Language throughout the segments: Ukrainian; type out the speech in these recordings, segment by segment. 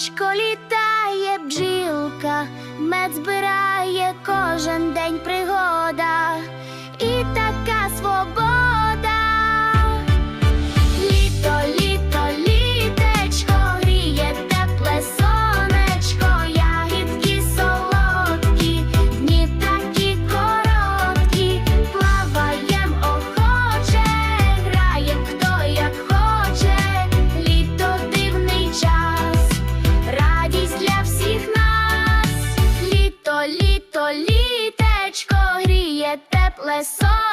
Нічко літає бджілка, мед збирає кожен день пригода. I saw.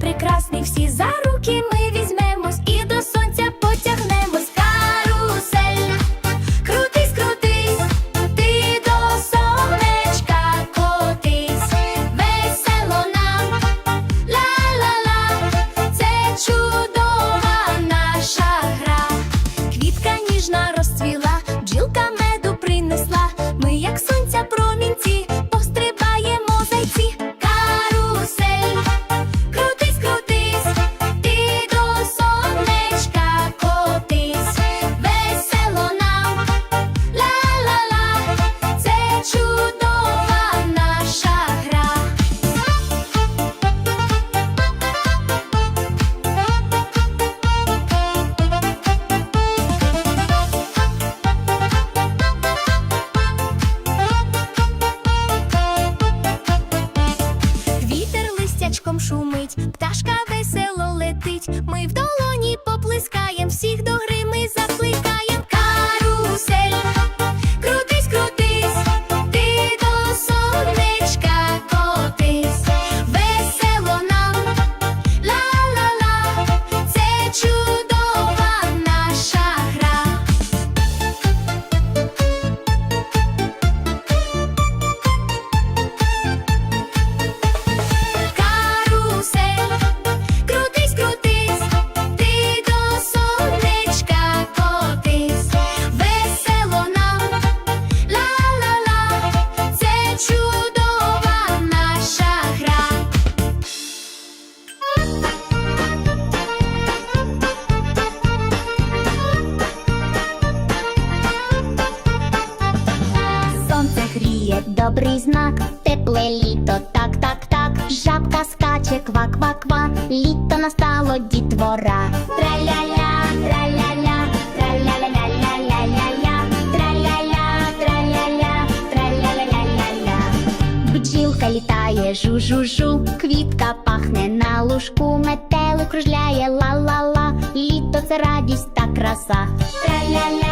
прекрасний всі за руки ми. добрий знак, тепле літо, так, так, так, жабка скаче, ква-ква-ква, літо настало дітвора. тра-ля, тра-ля, траля-ля-ля-ля-ля-ля-ля, тра-ля-ля, тра-ля-ля, траля-ля-ля-ля-ля. Бджілка літає, жу-жу-жу, квітка пахне на лужку, метелик кружляє ла-ла-ла, літо це радість та краса. тра-ля-ля.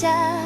下。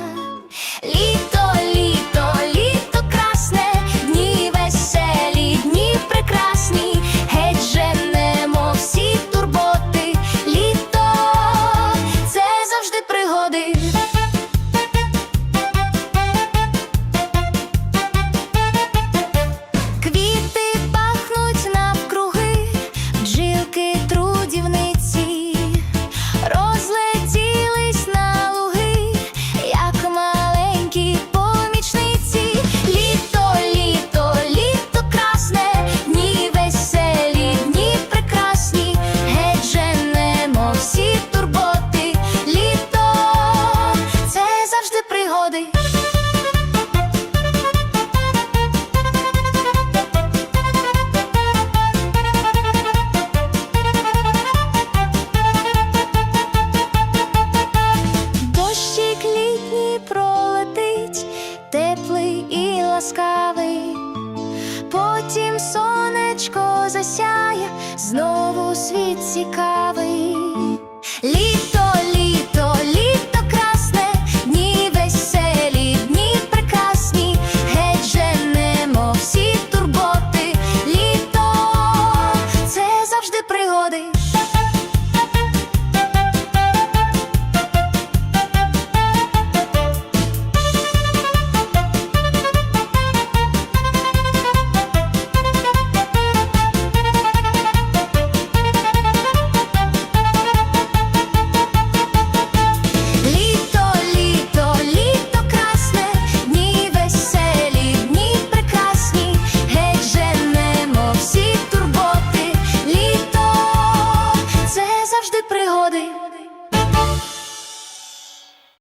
Ласкавий, потім сонечко засяє, знову світ цікавий.